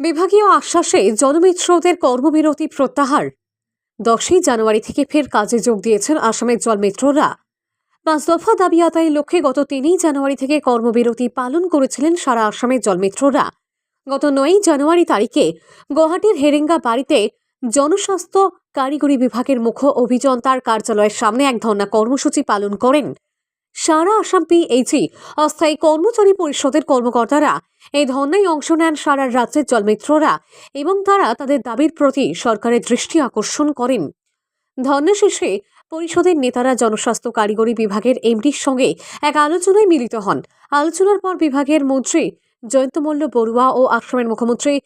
বিভাগীয় আশ্বাসে জনমিত্রদের কর্মবিরতি প্রত্যাহার। দশই জানুয়ারি থেকে ফের কাজে যোগ দিয়েছেন আসামের জলমিত্ররা। পাঁচ দফা দাবি আদায়ের লক্ষ্যে গত তিনই জানুয়ারি থেকে কর্মবিরতি পালন করেছিলেন সারা আসামের জলমিত্ররা। গত নয়ই জানুয়ারি তারিখে গুয়াহাটির হেরেঙ্গা বাড়িতে জনস্বাস্থ্য কারিগরি বিভাগের মুখ্য অভিযন্তার কার্যালয়ের সামনে এক ধর্ণা কর্মসূচি পালন করেন। সারা আসাম পিএইচি অস্থায়ী কর্মচারী পরিষদের কর্মকর্তারা এই ধর্নায় অংশ নেন সারা রাজ্যের জলমিত্ররা এবং তারা তাদের দাবির প্রতি সরকারের দৃষ্টি আকর্ষণ করেন। ধর্না শেষে পরিষদের নেতারা জনস্বাস্থ্য কারিগরি বিভাগের এমডির সঙ্গে এক আলোচনায় মিলিত হন। আলোচনার পর বিভাগের মন্ত্রী জয়ন্ত জয়ন্তমল্ল বড়ুয়া ও আসামের মুখ্যমন্ত্রী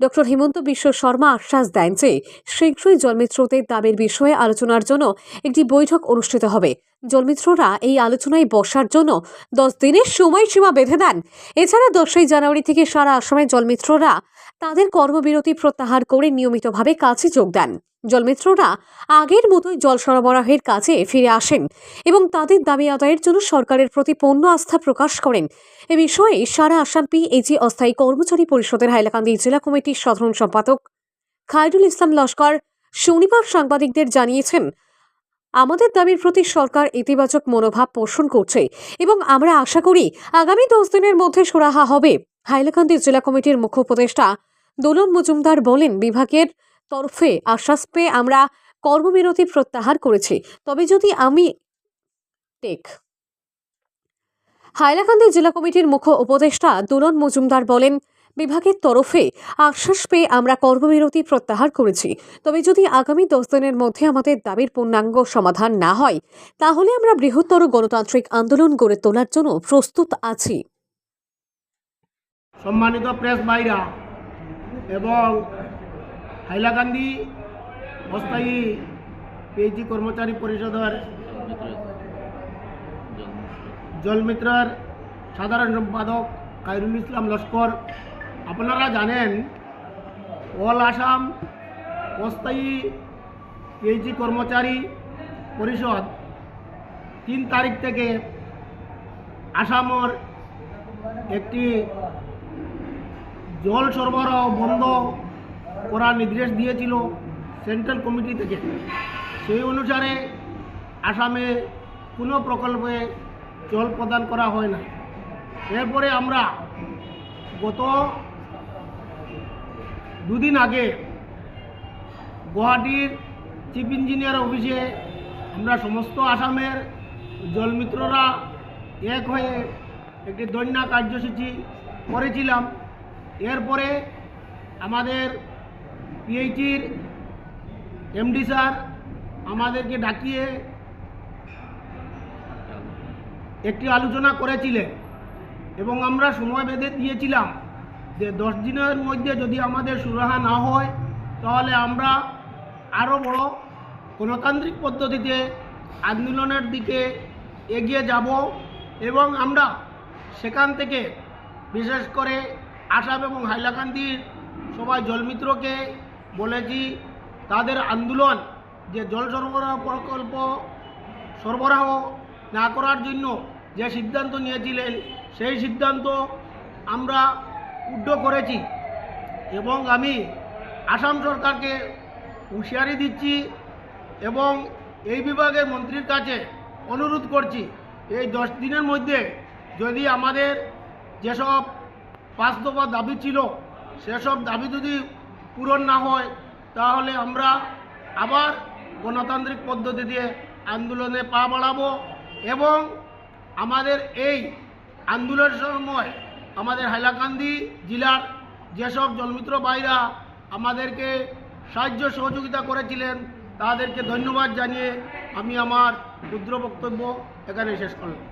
ডক্টর হিমন্ত বিশ্ব শর্মা আশ্বাস দেন যে, শীঘ্রই জলমিত্রদের দাবির বিষয়ে আলোচনার জন্য একটি বৈঠক অনুষ্ঠিত হবে। জলমিত্ররা এই আলোচনায় বসার জন্য দশ দিনের সময়সীমা বেঁধে দেন। এছাড়া দশই জানুয়ারি থেকে সারা আসামের জলমিত্ররা তাদের কর্মবিরতি প্রত্যাহার করে নিয়মিতভাবে কাজে যোগ দেন। জলমিত্ররা আগের মতোই জল সরবরাহের কাজে ফিরে আসেন এবং তাদের দাবি আদায়ের জন্য সরকারের প্রতি পূর্ণ আস্থা প্রকাশ করেন। এ বিষয়ে সারা আসাম পিএইচি অস্থায়ী কর্মচারী পরিষদের হাইলাকান্দি জেলা কমিটির সাধারণ সম্পাদক খায়রুল ইসলাম লস্কর, শনিবার সাংবাদিকদের জানিয়েছেন, আমাদের দাবির প্রতি সরকার ইতিবাচক মনোভাব পোষণ করছে এবং আমরা আশা করি আগামী দশ দিনের মধ্যে সুরাহা হবে। হাইলাকান্দি জেলা কমিটির মুখ্য উপদেষ্টা দোলন মজুমদার বলেন, বিভাগের তরফে আশ্বাস পেয়ে আমরা কর্মবিরতি প্রত্যাহার করেছি। তবে যদি আমি টেক। হাইলাকান্দি জেলা কমিটির মুখ্য উপদেষ্টা দোলন মজুমদার বলেন, বিভাগের তরফে আশ্বাস পেয়ে আমরা কর্মবিরতি প্রত্যাহার করেছি। তবে যদি আগামী দশ দিনের মধ্যে আমাদের দাবির পূর্ণাঙ্গ সমাধান না হয়, তাহলে আমরা বৃহত্তর গণতান্ত্রিক আন্দোলন গড়ে তোলার জন্য প্রস্তুত আছি। সম্মানিত প্রেস ভাইরা, এবং হাইলাকান্দি অস্থায়ী পিএইচি কর্মচারী পরিষদের জলমিত্রার সাধারণ সম্পাদক কাইরুল ইসলাম লস্কর। আপনারা জানেন, অল আসাম অস্থায়ী পিএইচি কর্মচারী পরিষদ তিন তারিখ থেকে আসামর একটি জল সরবরাহ বন্ধ করার নির্দেশ দিয়েছিল সেন্ট্রাল কমিটি থেকে। সেই অনুসারে আসামে কোনো প্রকল্পে জল প্রদান করা হয় না। এরপরে আমরা গত দুদিন আগে গুয়াহাটির চিফ ইঞ্জিনিয়ার অফিসে আমরা সমস্ত আসামের জলমিত্ররা এক হয়ে একটি দৈন্যা কার্যসূচি করেছিলাম। এরপরে আমাদের পিএইচির এমডি স্যার আমাদেরকে ডাকিয়ে একটি আলোচনা করেছিলেন এবং আমরা সময় বেঁধে দিয়েছিলাম যে দশ দিনের মধ্যে যদি আমাদের সুরাহা না হয়, তাহলে আমরা আরও বড় গণতান্ত্রিক পদ্ধতিতে আন্দোলনের দিকে এগিয়ে যাব এবং আমরা সেখান থেকে বিশেষ করে আসাম এবং হাইলাকান্দির সবাই জলমিত্রকে বলেছি, তাদের আন্দোলন যে জল সরবরাহ প্রকল্প সরবরাহ না করার জন্য যে সিদ্ধান্ত নিয়েছিলেন, সেই সিদ্ধান্ত আমরা উদ্ধ করেছি এবং আমি আসাম সরকারকে হুঁশিয়ারি দিচ্ছি এবং এই বিভাগের মন্ত্রীর কাছে অনুরোধ করছি, এই দশ দিনের মধ্যে যদি আমাদের যেসব পাঁচ দফা দাবি ছিল, সেসব দাবি যদি পূরণ না হয়, তাহলে আমরা আবার গণতান্ত্রিক পদ্ধতি দিয়ে আন্দোলনে পা বাড়াবো এবং আমাদের এই আন্দোলনের সময় আমাদের হাইলাকান্দি জেলার যেসব জলমিত্র ভাইরা আমাদেরকে সাহায্য সহযোগিতা করেছিলেন, তাদেরকে ধন্যবাদ জানিয়ে আমি আমার ক্ষুদ্র বক্তব্য এখানে শেষ করলাম।